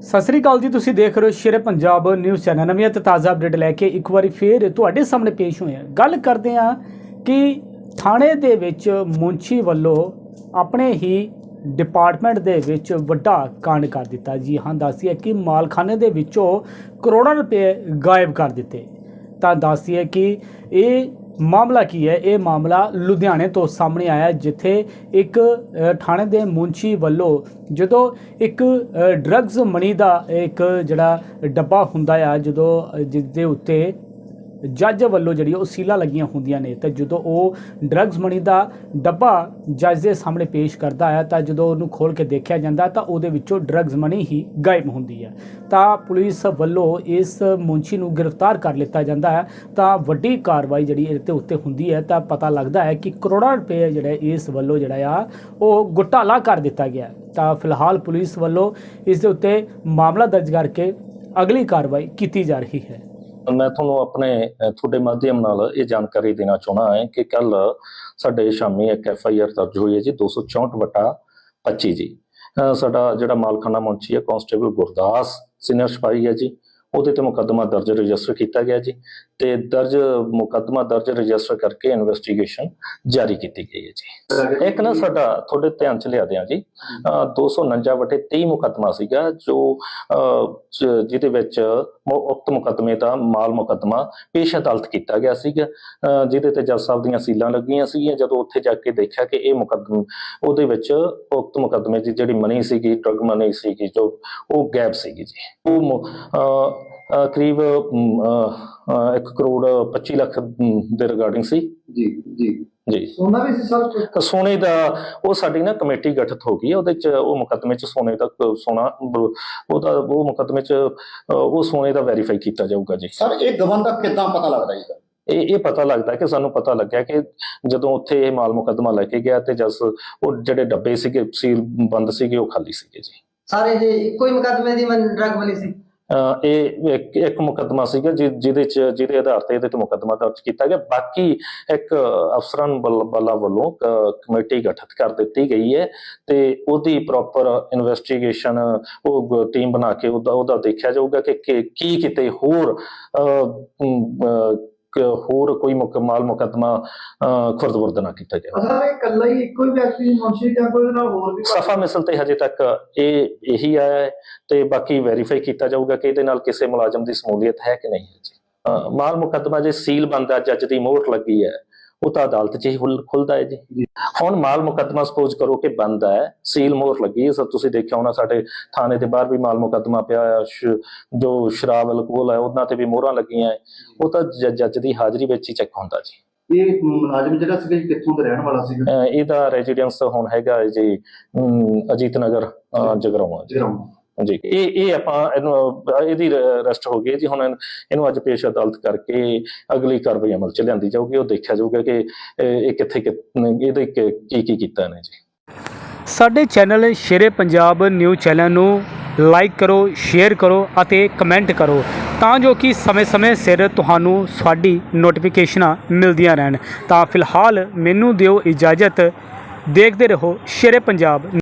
ਸਤਿ ਸ੍ਰੀ ਅਕਾਲ ਜੀ, ਤੁਸੀਂ ਦੇਖ ਰਹੇ ਹੋ ਸ਼ੇਰੇ ਪੰਜਾਬ ਨਿਊਜ਼ ਚੈਨਲ। ਨਵੀਂ ਅਤੇ ਤਾਜ਼ਾ ਅਪਡੇਟ ਲੈ ਕੇ ਇੱਕ ਵਾਰੀ ਫੇਰ ਤੁਹਾਡੇ ਸਾਹਮਣੇ ਪੇਸ਼ ਹੋਏ ਹਾਂ। ਗੱਲ ਕਰਦੇ ਹਾਂ ਕਿ ਥਾਣੇ ਦੇ ਵਿੱਚ ਮੁੰਸ਼ੀ ਵੱਲੋਂ ਆਪਣੇ ਹੀ ਡਿਪਾਰਟਮੈਂਟ ਦੇ ਵਿੱਚ ਵੱਡਾ ਕਾਂਡ ਕਰ ਦਿੱਤਾ। ਜੀ ਹਾਂ ਦੱਸੀਏ ਕਿ ਮਾਲਖਾਨੇ ਦੇ ਵਿੱਚੋਂ ਕਰੋੜਾਂ ਰੁਪਏ ਗਾਇਬ ਕਰ ਦਿੱਤੇ। ਤਾਂ ਦੱਸੀਏ ਕਿ ਇਹ ਮਾਮਲਾ ਕੀ ਹੈ? ਇਹ ਮਾਮਲਾ ਲੁਧਿਆਣੇ ਤੋਂ ਸਾਹਮਣੇ ਆਇਆ ਜਿੱਥੇ ਇੱਕ ਥਾਣੇ ਦੇ ਮੁੰਸ਼ੀ ਵੱਲੋਂ ਜਦੋਂ ਇੱਕ ਡਰੱਗਸ ਮਨੀ ਦਾ ਇੱਕ ਜਿਹੜਾ ਡੱਬਾ ਹੁੰਦਾ ਆ ਜਦੋਂ ਅ, ਜਿਸ ਦੇ ਉੱਤੇ ਜੱਜ ਵੱਲੋਂ ਜਿਹੜੀ ਉਹ ਸੀਲਾ ਲੱਗੀਆਂ ਹੁੰਦੀਆਂ ਨੇ ਤੇ ਜਦੋਂ ਉਹ ਡਰੱਗਸ ਮਣੀ ਦਾ ਡੱਬਾ ਜੱਜ ਦੇ ਸਾਹਮਣੇ ਪੇਸ਼ ਕਰਦਾ ਹੈ ਤਾਂ ਜਦੋਂ ਉਹਨੂੰ ਖੋਲ ਕੇ ਦੇਖਿਆ ਜਾਂਦਾ ਤਾਂ ਉਹਦੇ ਵਿੱਚੋਂ ਡਰੱਗਸ ਮਣੀ ਹੀ ਗਾਇਬ ਹੁੰਦੀ ਹੈ। ਤਾਂ ਪੁਲਿਸ ਵੱਲੋਂ ਇਸ ਮੁੰਸ਼ੀ ਨੂੰ ਗ੍ਰਿਫਤਾਰ ਕਰ ਲਿੱਤਾ ਜਾਂਦਾ ਹੈ। ਤਾਂ ਵੱਡੀ ਕਾਰਵਾਈ ਜਿਹੜੀ ਇਹਦੇ ਤੇ ਉੱਤੇ ਹੁੰਦੀ ਹੈ ਤਾਂ ਪਤਾ ਲੱਗਦਾ ਹੈ ਕਿ ਕਰੋੜਾਂ ਰੁਪਏ ਜਿਹੜੇ ਇਸ ਵੱਲੋਂ ਜਿਹੜਾ ਆ, ਉਹ ਘੁਟਾਲਾ ਕਰ ਦਿੱਤਾ ਗਿਆ ਤਾਂ ਫਿਲਹਾਲ ਪੁਲਿਸ ਵੱਲੋਂ ਇਸ ਦੇ ਉੱਤੇ ਮਾਮਲਾ ਦਰਜ ਕਰਕੇ ਅਗਲੀ ਕਾਰਵਾਈ ਕੀਤੀ ਜਾ ਰਹੀ ਹੈ। ਮੈਂ ਤੁਹਾਨੂੰ ਆਪਣੇ ਤੁਹਾਡੇ ਮਾਧਿਅਮ ਨਾਲ ਇਹ ਜਾਣਕਾਰੀ ਦੇਣਾ ਚਾਹਣਾ ਹੈ ਕਿ ਕੱਲ ਸਾਡੇ ਸ਼ਾਮੀ ਇੱਕ ਐਫ ਆਈ ਆਰ ਦਰਜ ਹੋਈ ਹੈ ਜੀ 264 ਵਟਾ 25 ਜੀ। ਅਹ, ਸਾਡਾ ਜਿਹੜਾ ਮਾਲਖਾਨਾ ਮੁੰਸ਼ੀ ਹੈ ਕਾਂਸਟੇਬਲ ਗੁਰਦਾਸ ਸੀਨੀਅਰ ਸਿਪਾਹੀ ਹੈ ਜੀ। ਉਹਦੇ ਤੇ ਮੁਕੱਦਮਾ ਦਰਜ ਰਜਿਸਟਰ ਕੀਤਾ ਗਿਆ ਜੀ ਤੇ ਦਰਜ ਮੁਕੱਦਮਾ ਦਰਜ ਰਜਿਸਟਰ ਕਰਕੇ ਇਨਵੈਸਟੀਗੇਸ਼ਨ ਜਾਰੀ ਕੀਤੀ ਗਈ ਹੈ ਜੀ। ਇੱਕ ਨਾ ਸਾਡਾ ਤੁਹਾਡੇ ਧਿਆਨ ਚ ਲਿਆ ਦਿਆਂ ਜੀ ਅਹ, 249 ਵਟੇ 23 ਮੁਕੱਦਮਾ ਸੀਗਾ ਜੋ ਜਿਹਦੇ ਵਿੱਚ ਉਕਤ ਮੁਕੱਦਮੇ ਦਾ ਮਾਲ ਮੁਕੱਦਮਾ ਪੇਸ਼ ਅਦਾਲਤ ਕੀਤਾ ਗਿਆ ਸੀਗਾ। ਜਿਹਦੇ ਤੇ ਜੱਜ ਸਾਹਿਬ ਦੀਆਂ ਸੀਲਾਂ ਲੱਗੀਆਂ ਸੀਗੀਆਂ ਜਦੋਂ ਉੱਥੇ ਜਾ ਕੇ ਦੇਖਿਆ ਕਿ ਇਹ ਮੁਕੱਦਮ ਉਹਦੇ ਵਿੱਚ ਉਕਤ ਮੁਕੱਦਮੇ ਦੀ ਜਿਹੜੀ ਮਨੀ ਸੀਗੀ ਡਰਗ ਮਨੀ ਸੀਗੀ ਜੋ ਉਹ ਗੈਪ ਸੀਗੀ ਜੀ। ਉਹ ਕਰੀਬ 1 ਕਰੋੜ 25 ਲੱਖ ਦੇ ਰਿਗਾਰਡਿੰਗ ਸੀ। ਜੀ ਜੀ। ਜੀ। ਸੋਨਾ ਵੀ ਸੀ ਸਰ ਸੋਨੇ ਦਾ ਉਹ ਸਾਡੀ ਨਾ ਕਮੇਟੀ ਗਠਿਤ ਹੋ ਗਈ ਹੈ ਉਹਦੇ ਚ ਉਹ ਮੁਕੱਦਮੇ ਚ ਸੋਨੇ ਦਾ ਕ- ਸੋਨਾ ਉਹਦਾ ਉਹ ਮੁਕੱਦਮੇ ਚ ਉਹ ਸੋਨੇ ਦਾ ਵੈਰੀਫਾਈ ਕੀਤਾ ਜਾਊਗਾ ਜੀ। ਸਰ ਇਹ ਗਵਨ ਦਾ ਕਿੱਦਾਂ ਪਤਾ ਲੱਗਦਾ ਜੀ? ਇਹ ਇਹ ਪਤਾ ਲੱਗਦਾ ਕਿ ਸਾਨੂੰ ਪਤਾ ਲੱਗਿਆ ਕਿ ਜਦੋਂ ਉੱਥੇ ਇਹ ਮਾਲ ਮੁਕੱਦਮਾ ਲੈ ਕੇ ਗਿਆ ਤੇ ਜਸ ਉਹ ਜਿਹੜੇ ਡੱਬੇ ਸੀਗੇ ਸੀਲ ਬੰਦ ਸੀਗੇ ਉਹ ਖਾਲੀ ਸੀਗੇ ਜੀ। ਸਾਰੇ ਜੇ ਇੱਕੋ ਹੀ ਮੁਕੱਦਮੇ ਦੀ ਮਨ ਡਰਗ ਬਣੀ ਸੀ? ਇਹ ਇੱਕ ਇੱਕ ਮੁਕੱਦਮਾ ਸੀਗਾ ਜਿ- ਜਿਹਦੇ ਚ, ਜਿਹਦੇ ਆਧਾਰ ਤੇ ਇਹਦੇ ਤੇ ਮੁਕੱਦਮਾ ਦਰਜ ਕੀਤਾ ਗਿਆ। ਬਾਕੀ ਇੱਕ ਅਫਸਰਾਂ ਵੱਲ- ਵੱਲਾਂ ਵੱਲੋਂ ਕ- ਕਮੇਟੀ ਗਠਿਤ ਕਰ ਦਿੱਤੀ ਗਈ ਹੈ ਤੇ ਉਹਦੀ ਪ੍ਰੋਪਰ ਇਨਵੈਸਟੀਗੇਸ਼ਨ ਉਹ ਟੀਮ ਬਣਾ ਕੇ ਉਹਦਾ ਉਹਦਾ ਦੇਖਿਆ ਜਾਊਗਾ ਕਿ, ਕਿ- ਕੀ ਕਿਤੇ ਹੋਰ ਹੋਰ ਕੋਈ ਮੁਕਮਾਲ ਮੁਕੱਦਮਾ ਖੁਰਦ-ਬੁਰਦ ਨਾ ਕੀਤਾ ਜਾਵੇ। ਸਰ ਇਹ ਇਕੱਲਾ ਹੀ ਇੱਕੋ ਹੀ ਵਿਅਕਤੀ ਮੁਨਸ਼ੀ ਜਾਂ ਕੋਈ ਨਾਲ ਹੋਰ ਵੀ ਸਫਾ ਮਿਸਲ ਤੇ ਹਜੇ ਤੱਕ ਇਹ ਇਹੀ ਆਇਆ ਹੈ ਤੇ ਬਾਕੀ ਵੈਰੀਫਾਈ ਕੀਤਾ ਜਾਊਗਾ ਕਿ ਇਹਦੇ ਨਾਲ ਕਿਸੇ ਮੁਲਾਜ਼ਮ ਦੀ ਸਮੂਲੀਅਤ ਹੈ ਕਿ ਨਹੀਂ ਹੈ ਜੀ। ਮਾਲ ਮੁਕੱਦਮਾ ਜੇ ਸੀਲ ਬੰਦਾ ਜੱਜ ਦੀ ਮੋਹਰ ਲੱਗੀ ਹੈ ਉਹ ਤਾਂ ਅਦਾਲਤ 'ਚ ਹੀ ਖੁੱਲ- ਖੁੱਲਦਾ ਹੈ ਜੀ। ਹੁਣ ਮਾਲ ਮੁਕੱਦਮਾ ਸਪੋਜ਼ ਕਰੋ ਕਿ ਬੰਦ ਹੈ ਸੀਲ ਮੋਹਰ ਲੱਗੀ ਹੈ ਸਭ ਤੁਸੀਂ ਦੇਖਿਆ ਹੋਣਾ ਸਾਡੇ ਥਾਣੇ ਦੇ ਬਾਹਰ ਵੀ ਮਾਲ ਮੁਕੱਦਮਾ ਪਿਆ ਹੋਇਆ ਜੋ ਸ਼ਰਾਬ ਅਲਕੋਹਲ ਹੈ ਉਹਨਾਂ ਤੇ ਵੀ ਮੋਹਰਾਂ ਲੱਗੀਆਂ ਹੈ। ਉਹ ਤਾਂ ਜੱਜ ਦੀ ਹਾਜ਼ਰੀ ਵਿੱਚ ਹੀ ਚੈੱਕ ਹੁੰਦਾ ਜੀ। ਇਹ ਮੁਲਾਜ਼ਮ ਜਿਹੜਾ ਸੀਗਾ ਜੀ ਕਿੱਥੋਂ ਦਾ ਰਹਿਣ ਵਾਲਾ ਸੀਗਾ? ਇਹਦਾ ਰੈਜ਼ੀਡੈਂਸ ਹੁਣ ਹੈਗਾ ਜੀ ਅਜੀਤ ਨਗਰ ਜਗਰਾਉਂ ਜੀ। ਜੀ ਇਹ ਇਹ ਆਪਾਂ ਇਹਨੂੰ ਇਹਦੀ ਰੈਸਟ ਹੋ ਗਈ ਜੀ ਹੁਣ ਇਹਨੂੰ- ਅੱਜ ਪੇਸ਼ ਅਦਾਲਤ ਕਰਕੇ ਅਗਲੀ ਕਾਰਵਾਈ ਅਮਲ ਚ ਲਿਆਂਦੀ ਜਾਊਗੀ ਉਹ ਦੇਖਿਆ ਜਾਊਗਾ ਕਿ ਇਹ ਕਿੱਥੇ ਇਹਦੇ ਕੀ ਕੀ ਕੀਤਾ ਇਹਨੇ ਜੀ। ਸਾਡੇ channel Shere Punjab news channel ਨੂੰ ਲਾਈਕ ਕਰੋ ਸ਼ੇਅਰ ਕਰੋ ਅਤੇ ਕਮੈਂਟ ਕਰੋ ਤਾਂ ਜੋ ਕਿ ਸਮੇਂ-ਸਮੇਂ ਸਿਰ ਤੁਹਾਨੂੰ ਸਾਡੀ ਨੋਟੀਫਿਕੇਸ਼ਨਾਂ ਮਿਲਦੀਆਂ ਰਹਿਣ। ਤਾਂ ਫਿਲਹਾਲ ਮੈਨੂੰ ਦਿਓ ਇਜਾਜ਼ਤ ਦੇਖਦੇ ਰਹੋ ਸ਼ੇਰੇ ਪੰਜਾਬ